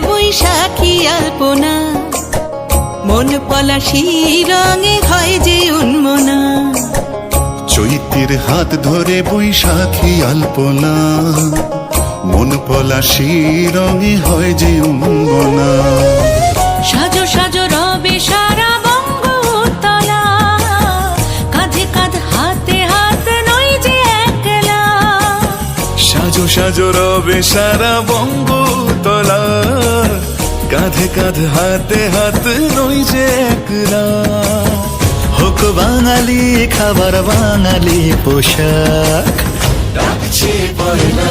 বৈশাখী আলপনা। মন পলাশি রঙে হয় যে উন্মনা। চৈতের হাত ধরে বৈশাখী আলপনা। মন পলাশি রঙে হয় যে উন্মনা। সাজো সাজো রবে সারা বঙ্গতলা কাঁধে কাঁধ হাতে হাত নই যে একলা। সাজো সাজো রবে সারা বঙ্গতলা কাঁধে কাঁধ, হাতে হাত নই যে একলা। হোক বাঙালি, খাবার বাঙালি পোশাক। ডাকছে পয়লা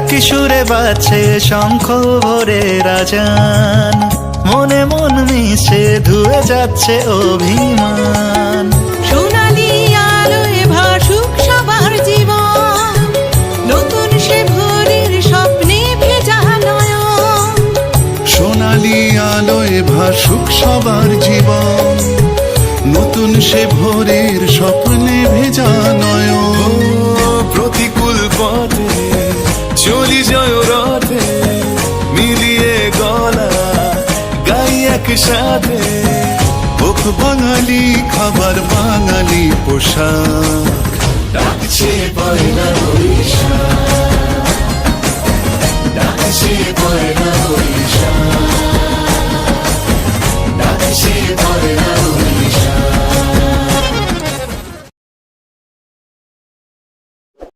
একই সুরে বাজছে শঙ্খ ভরে রাজান। মনে মন মিশে ধুয়ে যাচ্ছে অভিমান। সোনালি আলোয় ভাসুক সবার জীবন। নতুন সে ভোরের স্বপ্নে ভেজা নয়ন। সোনালি আলোয় ভাসুক সবার জীবন। নতুন সে ভোরের স্বপ্নে ভেজা নয় একসাথে হোক বাঙালি খাবার বাঙালি পোশাক। ডাকছে বৈশাখ